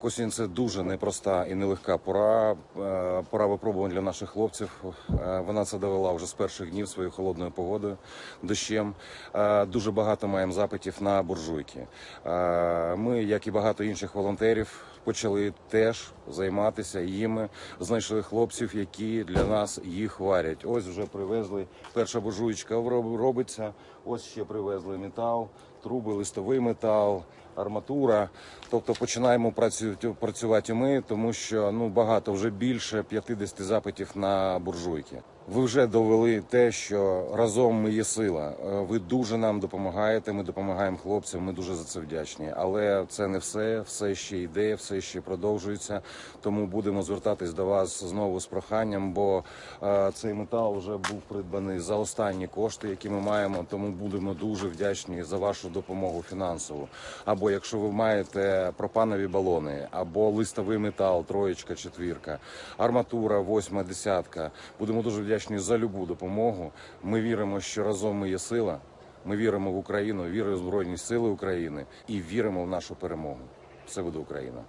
Осінь це дуже непроста і нелегка пора. е, Пора випробувань для наших хлопців. Е, Вона це довела вже з перших днів своєю холодною погодою, дощем. Е, Дуже багато маємо запитів на буржуйки. Ми, як і багато інших волонтерів, почали теж займатися їми. Знайшли хлопців, які для нас їх варять. Ось вже привезли. Перша роб- робиться. Ось ще привезли метал, труби, листовий метал арматура. Тобто починаємо працювати ми, тому що ну багато вже більше 50 запитів на буржуйки. Ви вже довели те, що разом ми є сила. Е, Ви дуже нам допомагаєте. Ми допомагаємо хлопцям. Ми дуже за це вдячні. Але це не все, все ще йде, все ще продовжується. Тому будемо звертатись до вас знову з проханням, бо е, цей метал вже був придбаний за останні кошти, які ми маємо. Тому будемо дуже вдячні за вашу допомогу фінансову. Або якщо ви маєте пропанові балони, або листовий метал, троєчка, четвірка, арматура, восьма, десятка. Будемо дуже вдячні за любу допомогу. Ми віримо, що разом ми є сила. Ми віримо в Україну, віримо в Збройні Сили України і віримо в нашу перемогу. Все буде Україна.